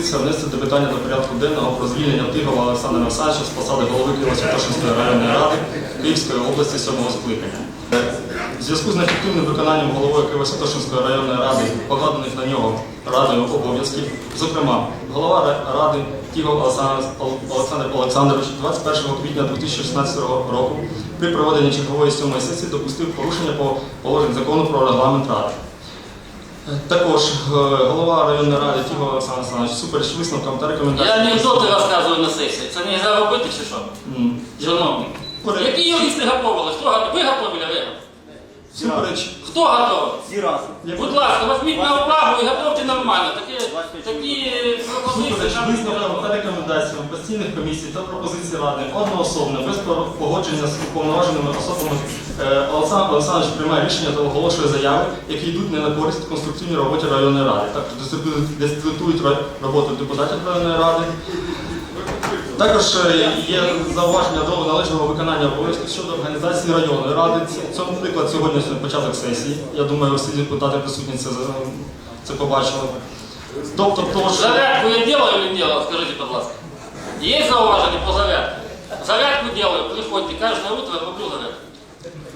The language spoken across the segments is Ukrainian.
пропозиція внести до питання до порядку денного про звільнення Тигова Олександра Олександровича з посади голови Києво-Святошинської районної ради Київської області 7 скликання. В зв'язку з неефективним виконанням головою Києво-Святошинської районної ради покладених на нього радою обов'язків, зокрема, голова ради Тігов Олександр Олександрович 21 квітня 2016 року при проведенні чергової сьомої сесії допустив порушення по положень закону про регламент ради. Також е, голова районної ради Тігов Олександр Олександрович супереч висновкам та Я рекомендаціям. анекдоти розказую на сесії. Це не можна робити чи що? М, Шановні. Які юристи готовили? Хто гаповили? Ви гаповили? ви? Супереч Хто готовий? Всі разом. Будь ласка, візьміть на увагу і готовте нормально. Такі, такі пропозиції Супереч нам не висновкам та рекомендаціям постійних комісій та пропозицій ради одноособно, без погодження з уповноваженими особами е, Олександр Олександрович приймає рішення та оголошує заяви, які йдуть не на користь конструктивній роботі районної ради. Дискредитують- дискредитують роботу депутатів районної ради. Також е, є зауваження до належного виконання обов'язків щодо організації районної ради. Це- приклад сьогоднішній початок сесії. Я думаю, всі депутати присутні це, це побачили. Тобто, тож, Зарядку я делаю или не делаю? Скажите, пожалуйста. Есть зауваження по зарядке? Зарядку делаю, приходите, каждое утро роблю зарядку.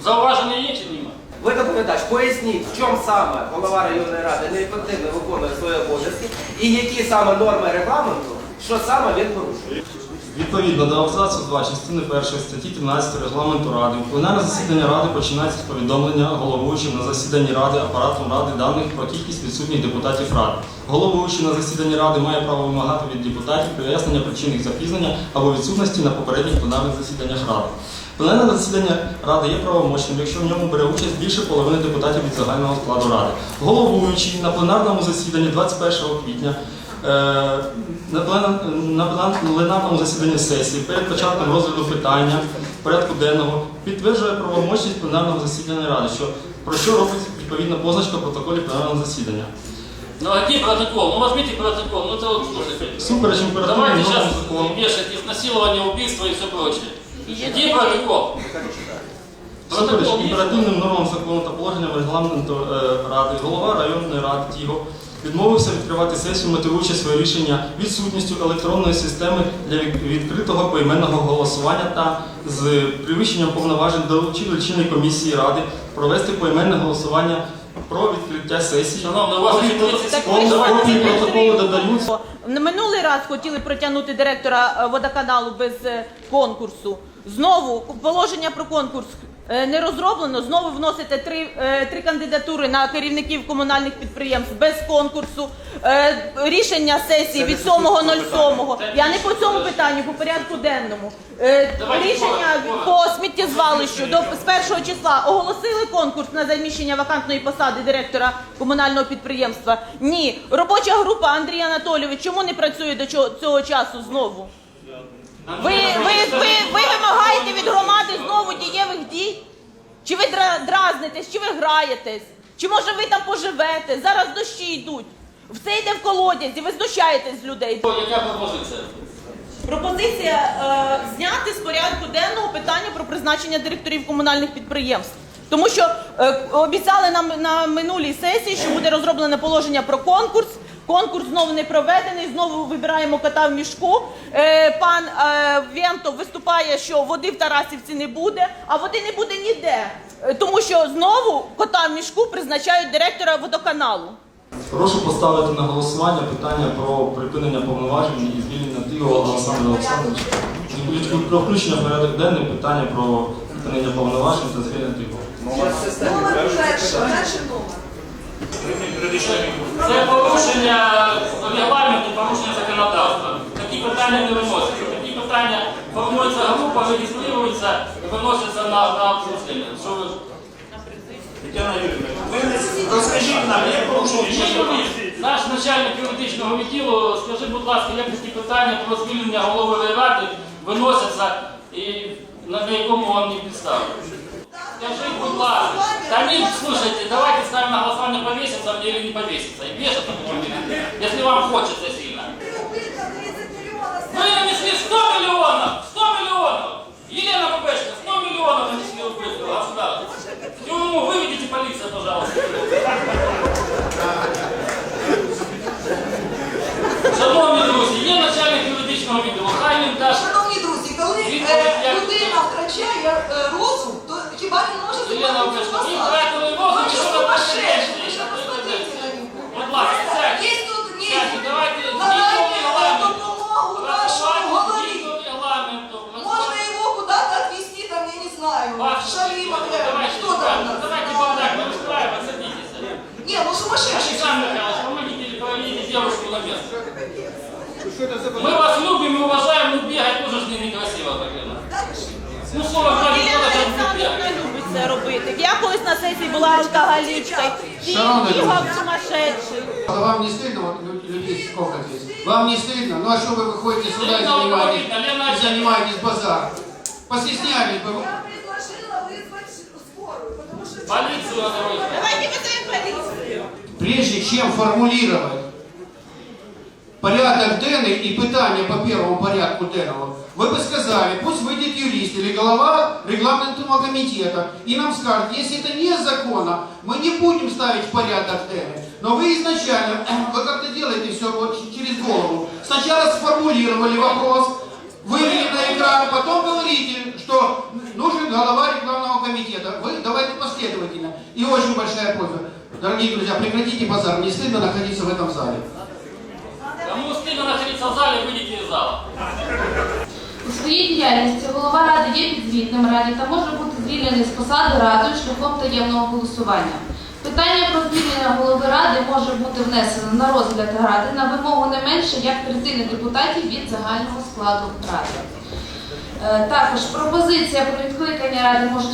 Зауваження є чи нема? Ви доповідач, поясніть, в чому саме голова районної ради неефективно виконує свої обов'язки і які саме норми регламенту, що саме він порушує. Відповідно до абзацу 2 частини 1 статті 13 регламенту Ради, пленарне засідання Ради починається з повідомлення головуючим на засіданні Ради апаратом Ради даних про кількість відсутніх депутатів Ради. Головуючий на засіданні Ради має право вимагати від депутатів пояснення причин їх запізнення або відсутності на попередніх пленарних засіданнях Ради. Пленарне засідання Ради є правомочним, якщо в ньому бере участь більше половини депутатів від загального складу Ради. Головуючий на пленарному засіданні 21 квітня На плен- пленарному засіданні сесії перед початком розгляду питання порядку денного підтверджує правомочність пленарного засідання ради, що про що робить відповідна позначка в протоколі пленарного засідання. Ну а где протокол? Ну возьмите протокол. Ну это вот слушайте. Супереч імперативним Давайте нормам сейчас вешать изнасилование, убийство и все прочее. Где протокол? Супереч імперативним нормам закону та положенням регламенту е, ради, голова районної ради Тіго відмовився відкривати сесію, мотивуючи своє рішення відсутністю електронної системи для відкритого поіменного голосування та з перевищенням повноважень доручив лічильної комісії ради провести поіменне голосування про відкриття сесії. Шановний, у вас Копії- секунд. Давайте Копії закінчимо. протоколу додаються. На минулий раз хотіли притягнути директора е, водоканалу без е, конкурсу. Знову положення про конкурс не розроблено. Знову вносите три, е, три кандидатури на керівників комунальних підприємств без конкурсу. Е, Рішення сесії від 7.07. Я не по цьому питанню, по порядку денному. Е, Рішення по сміттєзвалищу до з першого числа оголосили конкурс на заміщення вакантної посади директора комунального підприємства. Ні, робоча група Андрій Анатолійович чому не працює до цього часу знову? Ви, ви, ви, ви вимагаєте від громади знову дієвих дій? Чи ви дразнитесь, чи ви граєтесь? Чи може ви там поживете? Зараз дощі йдуть. Все йде в колодязі, ви знущаєтесь з людей. Яка пропозиція? Пропозиція е, зняти з порядку денного питання про призначення директорів комунальних підприємств. Тому що е, обіцяли нам на минулій сесії, що буде розроблене положення про конкурс. Конкурс знову не проведений, знову вибираємо кота в мішку. Е, пан е, Вєнтов виступає, що води в Тарасівці не буде, а води не буде ніде. Е, Тому що знову кота в мішку призначають директора водоканалу. Прошу поставити на голосування питання про припинення повноважень і звільнення Тигова Олександра Олександровича. Від- Про включення в порядок денний питання про припинення повноважень та звільнення Тигова. Номер перший, перший номер. Це порушення регламенту, порушення законодавства. Такі питання не виносяться. Такі питання формується група, реєструються і виносяться на, на обсуждення. Що ви... Тетяна Юрійовна, ви розкажіть нам, як порушення наш начальник юридичного відділу, скажи, будь ласка, як такі питання про звільнення голови ради виносяться і на якому вам не підстави? Скажіть, будь ласка, та ні, слушайте, давайте ставим на голосование, повесится мне или не повесится. И вешаться будем, если вам хочется сильно. Убитка 30 мільйонів. Вы нанесли 100 миллионов! 100 миллионов! Елена Бабешка, 100 миллионов нанесли убытка государству. В тюрьму выведите полиция, пожалуйста. сумасшедший. Александр Михайлович, помогите проводите девушку на место. Мы вас любим и уважаем, но бегать тоже ж не некрасиво так это. Ну, слово кажуть, Єлена треба так Олександрівна бігати. любить це робити. Я колись на сесії була алкоголічкою. Він Шановна бігав Люда. сумасшедший. А Вам не стыдно, вот лю- людей сколько здесь? Вам не стыдно? Ну а что вы выходите сюда и Лена занимаетесь, Леонидовна, Лена и Альбертовна. занимаетесь базаром? Постеснялись бы. вы. Я предложила вызвать скорую, потому что... Полицию надо вызвать. Прежде чем формулировать порядок Дэны и пытание по первому порядку Денова, вы бы сказали, пусть выйдет юрист или голова регламентного комитета и нам скажет, если это незаконно, мы не будем ставить в порядок Дэны. Но вы изначально, вы как-то делаете все вот через голову. Сначала сформулировали вопрос, вывели на экран, потом говорите, что нужен голова рекламного комитета. Вы давайте последовательно. И очень большая просьба. Дорогие друзья, прекратите базар. Не стыдно находиться в этом зале. Кому стыдно находиться в зале, выйдите из зала. У своїй діяльності голова ради є підзвітним раді та може бути звільнений з посади радою шляхом таємного голосування. Питання про звільнення голови ради може бути внесено на розгляд ради на вимогу не менше як третини депутатів від загального складу ради. Е, Також пропозиція про відкликання ради може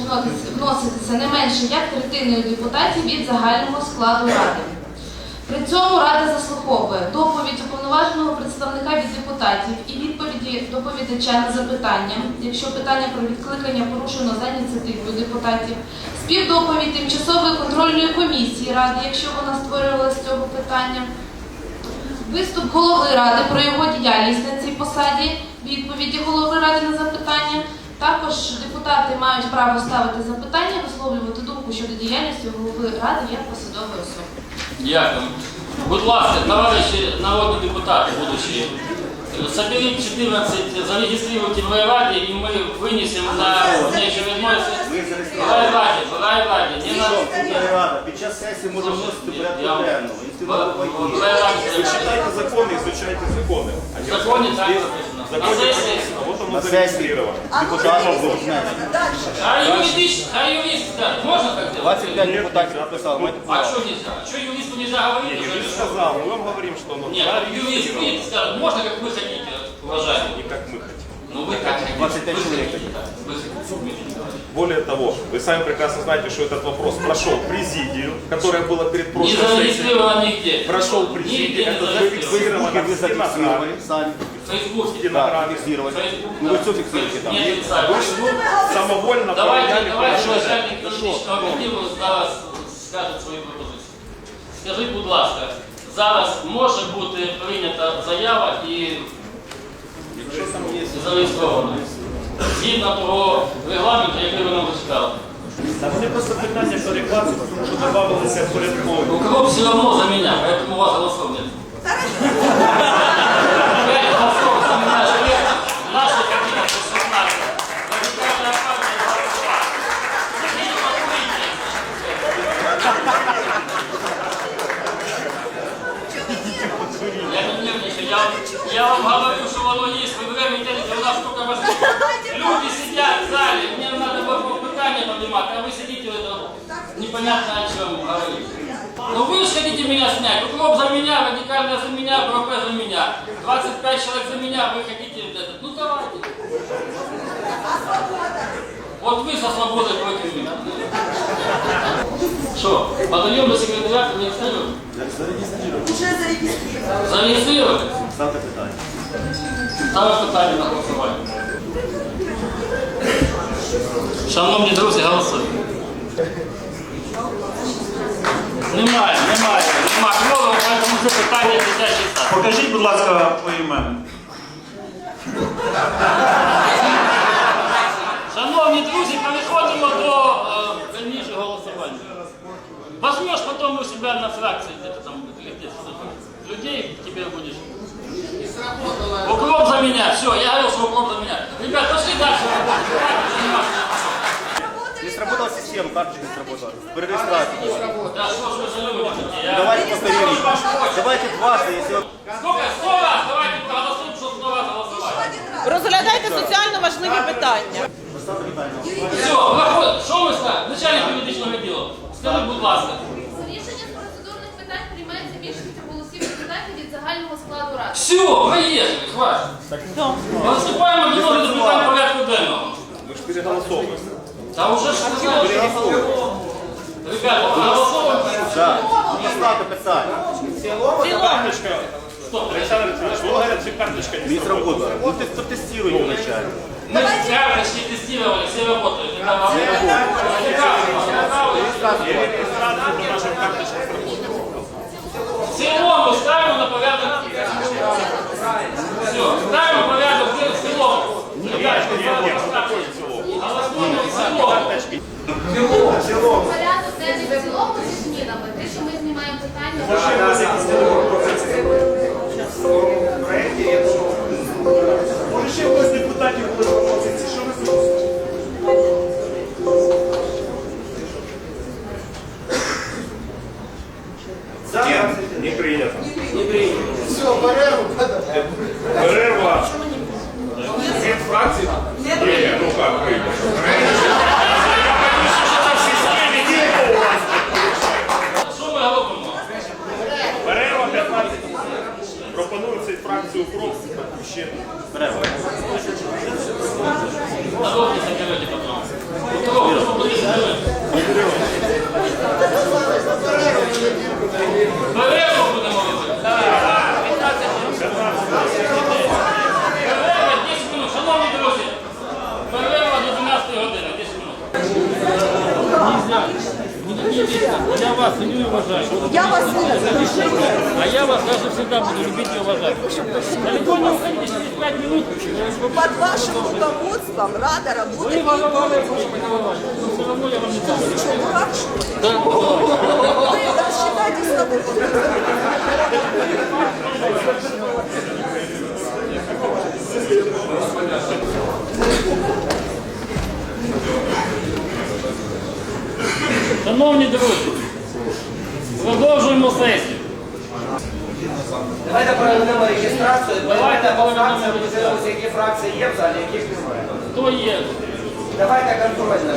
вноситися- не менше як третиною депутатів від загального складу ради. При цьому Рада заслуховує доповідь уповноваженого представника від депутатів і відповіді доповідача на запитання, якщо питання про відкликання порушено за ініціативою депутатів, співдоповідь тимчасової контрольної комісії Ради, якщо вона створювалася з цього питання, виступ голови Ради про його діяльність на цій посаді, відповіді голови Ради на запитання. Також депутати мають право ставити запитання, висловлювати думку щодо діяльності голови Ради як посадової особи. Дякую. Будь ласка, товарищи народные депутаты будущие, соберите 14, зарегистрируйте в райраде, и мы вынесем на неочередной в райраде, в райраде, не на... Рада, під час сесії може вносити порядку Я- денного. В Інститут в райраде. Читайте законы, изучайте законы. А В законе так написано. В На законе сессии. написано, вот оно На сесії зарегистрировано. депутатів будуть знати. Дальше. А юрист, а юрист, да, можно так делать? 25 депутатів підписали, маєте А право. что нельзя? Что юристу нельзя говорить? Не, уже? юрист сказал, мы вам говорим, что оно Нет, юрист зарегистрировано. выйдет и скажет, можно как вы хотите, уважаемый. Не как мы хотим. Ну вы как хотите. 25 Вы человек. хотите, да. Вы хотите. Более того, вы сами прекрасно знаете, что этот вопрос прошел президию, которая была перед Не прошлой сессией. зарегистрировано нигде. Прошел Нигде президию, не это зарегистрировано. зафиксировано Ви В Фейсбуке. Да. Фейсбук, Ну ви все фіксуєте там. Не отрицаю. Самовольно Давайте, поменяли давайте положение. начальник юридичного відділу зараз скаже свої пропозиції. Скажіть, будь ласка, зараз може бути прийнята заява і зареєстрована. Згідно того регламенту, який ви нам зачитали. Там вони просто питання перекладу, тому що додавалися порядкові. Укроп все равно за меня, поэтому у вас голосов нет. Я вам говорю, что оно есть, вы время тянете, у нас сколько возможно. Люди сидят в зале, мне надо было питание поднимать, а вы сидите это непонятно о чем говорите. Ну вы же хотите меня снять, укроп за меня, радикальная за меня, БРП за меня, 25 человек за меня, вы хотите вот это. Ну давайте. Вот вы со свободой против меня. Что, подаем до секретаря, регистрируем? Уже зарегистрировано. Зарегистрировали? Ставте питання. Питання на голосування. Шановні друзі, голосуємо. Немає, немає, немає кворуму, тому це питання дитячий сад. Покажіть, будь ласка, поіменно. Шановні друзі, переходимо до. Возьмешь потом у себя на фракции где-то там или где-то людей, тебе будешь. Укроп за меня, все, я говорил, что укроп за меня. Ребят, пошли дальше работать, давайте заниматься. сработала система, карточка не сработала. При реєстрації. Да что ж вы за люди такие, а? Давайте повторим. Давайте дважды, если вот Сколько? Сто раз давайте проголосуем, чтобы сто раз голосовать. Розглядайте соціально важливі питання. Все, виходь. Що ви скажете? Начальник юридичного відділу. Скажіть, будь ласка. Рішення з процедурних питань приймається більшістю голосів депутатів від загального складу ради. Все, проїхали, хватит. Приступаємо до розгляду питань порядку денного. мы же переголосовываем. Та уже ж сказали, що Ребята, проголосовуємо. Да. Поставка писали. Стоп, Не сработало. Ну ты протестируй его вначале. мы карточки тестировали, все работают. Вас ценю и уважаю. Я вас не А я вас даже всегда буду любить и уважать. Далеко не уходите, через 5 минут. Под вашим руководством Рада Вы работает. воровали, не воровали. Но все равно я вам не дам. Что, дурак, что ли? Да, Вы рассчитайте с тобой. Шановні друзі, продовжуємо сесію. Давайте проведемо реєстрацію. Давайте по проведемо фракціям подивимося, які фракції є в залі, яких немає. Хто є? Давайте контрольно.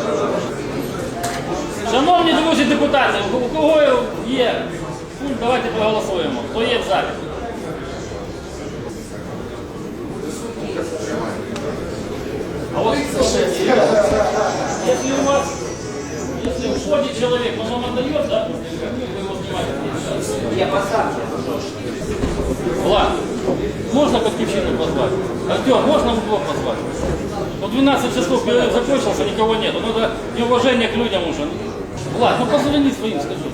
Шановні друзі депутати, у кого є пункт, давайте проголосуємо. Хто є в залі? А вот если у вас, уходит человек, он вам отдает, да? Вы его снимаете. Є посадки. Влад, можно Батькивщину позвать? Артем, можно в блок позвать? Ну 12 часов перерыв закончился, никого нету. Ну это неуважение к людям уже. Влад, ну позвони своим, скажи.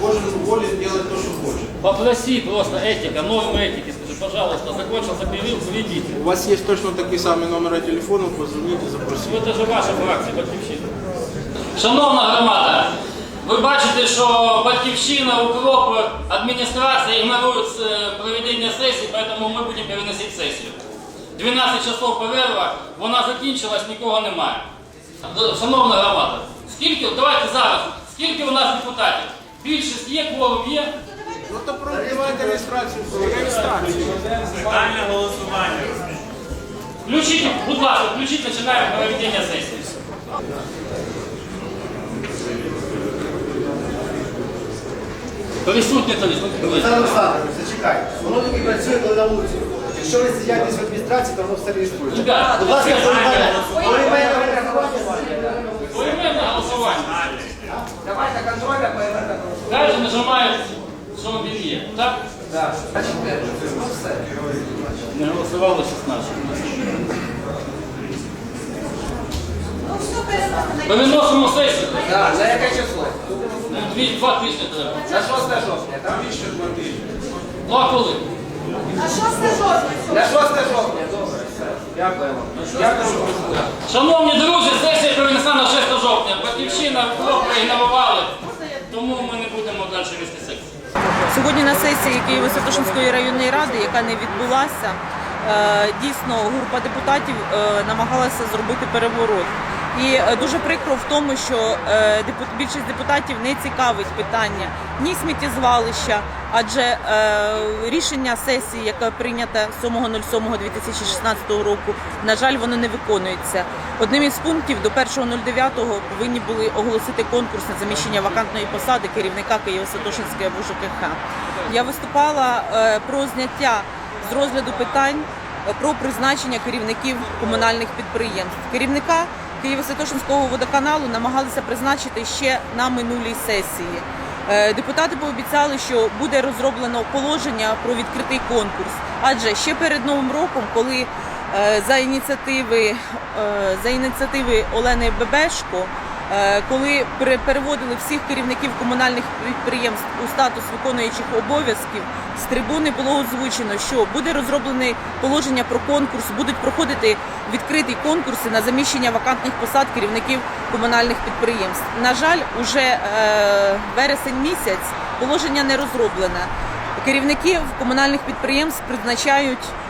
Кожен волен делать то, что хочет. Попроси просто этика, нормы этики. Скажи, пожалуйста, закончился перерыв, приведите. У вас есть точно такие самые номера телефонов, позвоните, запросите. Ну, Це ж ваша фракція, Батьківщина. Шановна громада, ви бачите, що Батьківщина, Укроп, адміністрація ігнорують е, проведення сесії, тому ми будемо переносити сесію. 12 часов перерва, вона закінчилась, нікого немає. Шановна громада, скільки, давайте зараз, скільки у нас депутатів? Більшість є, кворум є. Ну то давайте реєстрацію. Реєстрацію. Питання голосування. Включіть, будь ласка, включіть, починаємо проведення сесії. Присутніться, Олександр Олександрович, зачекайте. Воно тільки працює, коли на вулиці. Якщо ви сидять десь в адміністрації, то воно все реєструється. Ребята, Будь ласка, коли мене, коли мене Поіменне голосування. Давайте контрольно повернемо. Кожен нажимає, що він є. Так? Так. Значить, ну все. Не голосувало 16. Переносимо. Переносимо сесію. Так, на яке число? Дві, два тижні треба. На 6 жовтня, так? Ну а коли? А що з жовтня? На 6 жовтня, добре, все. Дякуємо. Дякую. Шановні друзі, сесія перенесена на 6 жовтня. Батьківщина крок проігнорували, тому ми не будемо далі вести секцію. Сьогодні на сесії Києво-Святошинської районної ради, яка не відбулася, е, дійсно група депутатів е, намагалася зробити переворот. І е, дуже прикро в тому, що е, більшість депутатів не цікавить питання ні сміттєзвалища, адже е, рішення сесії, яке прийнято 7.07.2016 року, на жаль, воно не виконується. Одним із пунктів до 1.09 повинні були оголосити конкурс на заміщення вакантної посади керівника Києво-Святошинської ВЖКХ. Я виступала про зняття з розгляду питань про призначення керівників комунальних підприємств. Керівника Києво-Святошинського водоканалу намагалися призначити ще на минулій сесії. Е, Депутати пообіцяли, що буде розроблено положення про відкритий конкурс. Адже ще перед новим роком, коли е, за ініціативи е, за ініціативи Олени Бебешко, коли пере- переводили всіх керівників комунальних підприємств у статус виконуючих обов'язків, з трибуни було озвучено, що буде розроблене положення про конкурс, будуть проходити відкриті конкурси на заміщення вакантних посад керівників комунальних підприємств. На жаль, уже е, вересень місяць положення не розроблене. Керівників комунальних підприємств призначають е,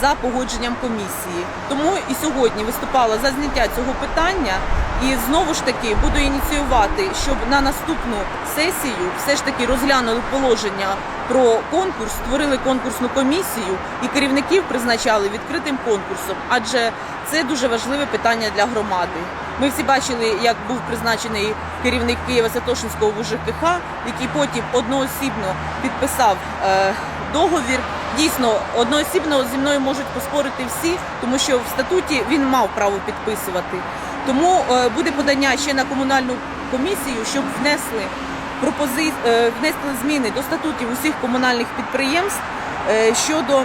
за погодженням комісії. Тому і сьогодні виступала за зняття цього питання і знову ж таки буду ініціювати, щоб на наступну сесію все ж таки розглянули положення про конкурс, створили конкурсну комісію і керівників призначали відкритим конкурсом, адже це дуже важливе питання для громади. Ми всі бачили, як був призначений керівник Києва Святошинського ВЖКХ, який потім одноосібно підписав е, договір. Дійсно, одноосібно зі мною можуть поспорити всі, тому що в статуті він мав право підписувати. Тому е, буде подання ще на комунальну комісію, щоб внесли пропози... е, внесли зміни до статутів усіх комунальних підприємств е, щодо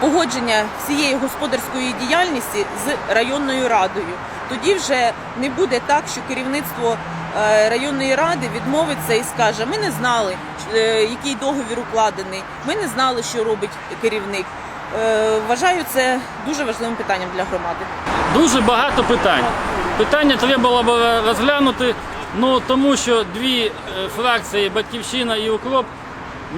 погодження всієї господарської діяльності з районною радою. Тоді вже не буде так, що керівництво районної ради відмовиться і скаже: ми не знали, е, який договір укладений, ми не знали, що робить керівник. Е, Вважаю це дуже важливим питанням для громади. Дуже багато питань. Питання треба було розглянути, ну тому що дві е, фракції Батьківщина і Укроп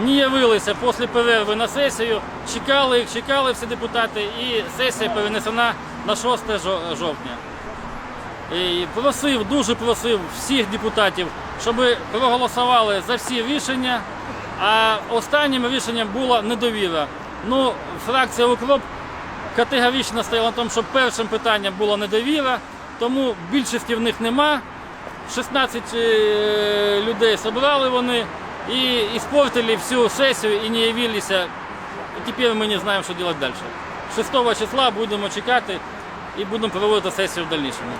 не явилися після перерви на сесію. Чекали їх, чекали всі депутати, і сесія перенесена на 6 жовтня. Просив, дуже просив всіх депутатів, щоб проголосували за всі рішення. А останнім рішенням була недовіра. Ну, фракція Укроп категорично стояла на тому, що першим питанням була недовіра, тому більшості в них нема. 16 е, людей зібрали вони і іспортили всю сесію і не явилися. І тепер ми не знаємо, що робити далі. 6 числа будемо чекати і будемо проводити сесію в дальнішому.